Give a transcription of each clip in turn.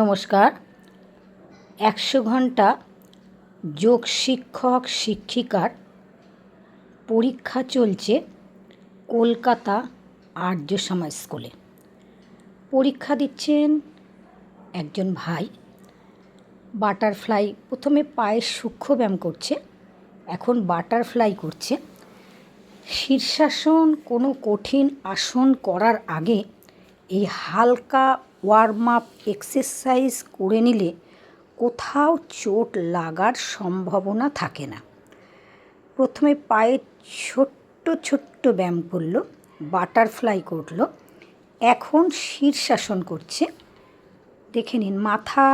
নমস্কার। একশো ঘণ্টা যোগ শিক্ষক শিক্ষিকার পরীক্ষা চলছে কলকাতা আর্য সমাজ স্কুলে। পরীক্ষা দিচ্ছেন একজন ভাই। বাটারফ্লাই প্রথমে পায়ের সূক্ষ্ম ব্যায়াম করছে, এখন বাটারফ্লাই করছে। শীর্ষাসন কোনো কঠিন আসন করার আগে এই হালকা ওয়ার্ম আপ এক্সারসাইজ করে নিলে কোথাও চোট লাগার সম্ভাবনা থাকে না। প্রথমে পায়ে ছোট্ট ছোট্ট ব্যায়াম করল বাটারফ্লাই করল, এখন শীর্ষাসন করছে। দেখে নিন, মাথা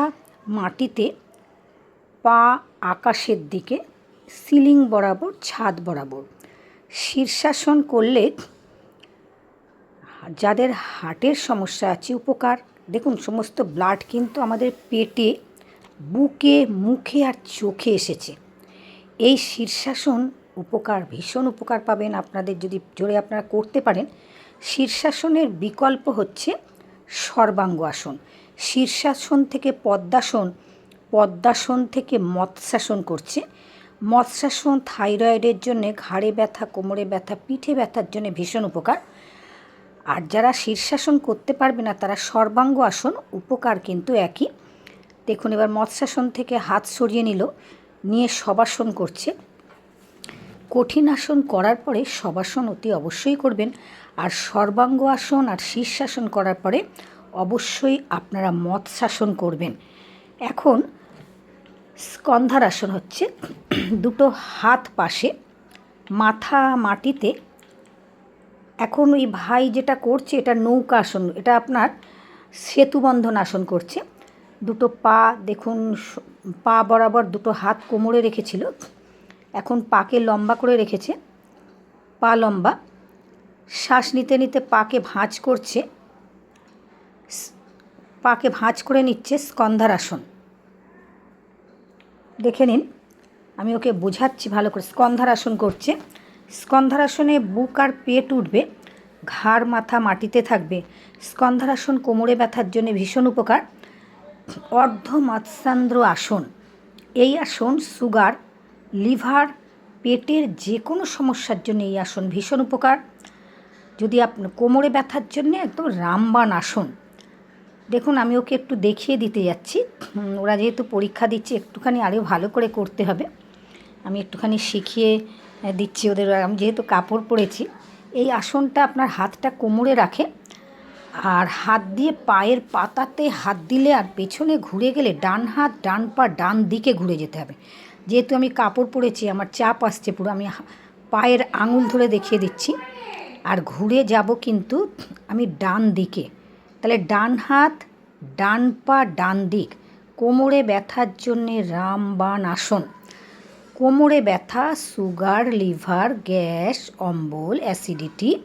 মাটিতে পা আকাশের দিকে সিলিং বরাবর, ছাদ বরাবর। শীর্ষাসন করলে যাদের হার্টের সমস্যা আছে, উপকার। দেখুন, সমস্ত ব্লাড কিন্তু আমাদের পেটে, বুকে, মুখে আর চোখে এসেছে। এই শীর্ষাসন উপকার, ভীষণ উপকার পাবেন আপনাদের যদি জোরে আপনারা করতে পারেন। শীর্ষাসনের বিকল্প হচ্ছে সর্বাঙ্গ আসন। শীর্ষাসন থেকে পদ্মাসন পদ্মাসন থেকে মৎস্যাসন করছে। মৎস্যাসন থাইরয়েডের জন্য ঘাড়ে ব্যথা, কোমরে ব্যথা, পিঠে ব্যথার জন্য ভীষণ উপকার। আর যারা শীর্ষাসন করতে পারবে না, তারা সর্বাঙ্গ আসন, উপকার কিন্তু একই। দেখুন, এবার মৎস্যাসন থেকে হাত সরিয়ে নিল, নিয়ে সবাসন করছে। কঠিন আসন করার পরে সবাসন অতি অবশ্যই করবেন। আর সর্বাঙ্গ আসন আর শীর্ষাসন করার পরে অবশ্যই আপনারা মৎস্যাসন করবেন। এখন স্কন্ধারাসন হচ্ছে। দুটো হাত পাশে মাথা মাটিতে এখন ওই ভাই যেটা করছে, এটা নৌকা আসন, এটা আপনার সেতুবন্ধন আসন করছে। দুটো পা, দেখুন পা বরাবর দুটো হাত কোমরে রেখেছিল, এখন পাকে লম্বা করে রেখেছে, পা লম্বা, শ্বাস নিতে নিতে পাকে ভাঁজ করছে পাকে ভাঁজ করে নিচ্ছে স্কন্ধার আসন। দেখে নিন, আমি ওকে বোঝাচ্ছি ভালো করে স্কন্ধারাসন করছে। স্কন্ধারাসনে বুক আর পেট উঠবে, ঘাড় মাথা মাটিতে থাকবে। স্কন্ধারাসন কোমরে ব্যথার জন্য ভীষণ উপকার। অর্ধ মৎস্যান্দ্র আসন, এই আসন সুগার, লিভার, পেটের যে কোনো সমস্যার জন্য এই আসন ভীষণ উপকার। যদি আপনার কোমরে ব্যথার জন্য একদম রামবান আসন, দেখুন আমি ওকে একটু দেখিয়ে দিতে যাচ্ছি। ওরা যেহেতু পরীক্ষা দিচ্ছে, একটুখানি আরও ভালো করে করতে হবে। আমি একটুখানি শিখিয়ে দিচ্ছি ওদের, আমি যেহেতু কাপড় পরেছি, এই আসনটা আপনার হাতটা কোমরে রাখে, আর হাত দিয়ে পায়ের পাতাতে হাত দিলে আর পেছনে ঘুরে গেলে ডান হাত, ডান পা, ডান দিকে ঘুরে যেতে হবে। যেহেতু আমি কাপড় পরেছি, আমার চাপ আসছে পুরো, আমি পায়ের আঙুল ধরে দেখিয়ে দিচ্ছি, আর ঘুরে যাব কিন্তু আমি ডান দিকে। তাহলে ডান হাত, ডান পা, ডান দিক, কোমরে ব্যথার জন্যে রামবান আসন। কোমরে ব্যথা, সুগার, লিভার, গ্যাস, অম্বল, অ্যাসিডিটি,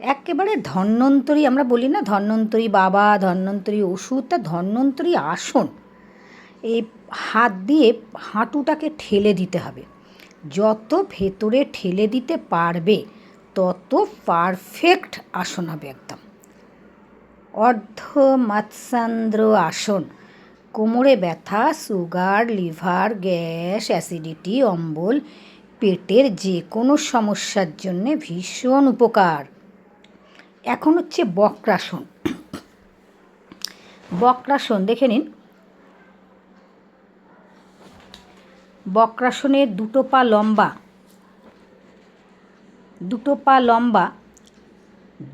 একেবারে ধন্বন্তরী আমরা বলি না ধন্বন্তরী বাবা ধন্বন্তরী ওষুধ, তা ধন্বন্তরী আসন। এই হাত দিয়ে হাঁটুটাকে ঠেলে দিতে হবে। যত ভেতরে ঠেলে দিতে পারবে, তত পারফেক্ট আসন হবে একদম। অর্ধ মৎস্যান্দ্র আসন। কোমরে ব্যথা, সুগার, লিভার, গ্যাস, অ্যাসিডিটি, অম্বল, পেটের যে কোনো সমস্যার জন্যে ভীষণ উপকার। এখন হচ্ছে বক্রাসন। বক্রাসন, দেখে নিন। বক্রাসনের দুটো পা লম্বা, দুটো পা লম্বা,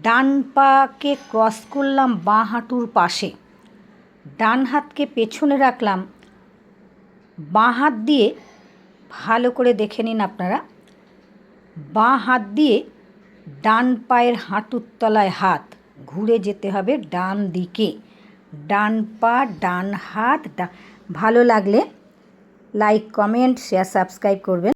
ডান পাকে ক্রস করলাম বাঁ হাঁটুর পাশে। ডান হাতকে পেছনে রাখলাম। বাঁ হাত দিয়ে ভালো করে দেখে নিন আপনারা। বাঁ হাত দিয়ে ডান পায়ের হাঁটুর তলায় হাত, ঘুরে যেতে হবে ডান দিকে। ডান পা, ডান হাত ভালো লাগলে লাইক কমেন্ট শেয়ার সাবস্ক্রাইব করবেন।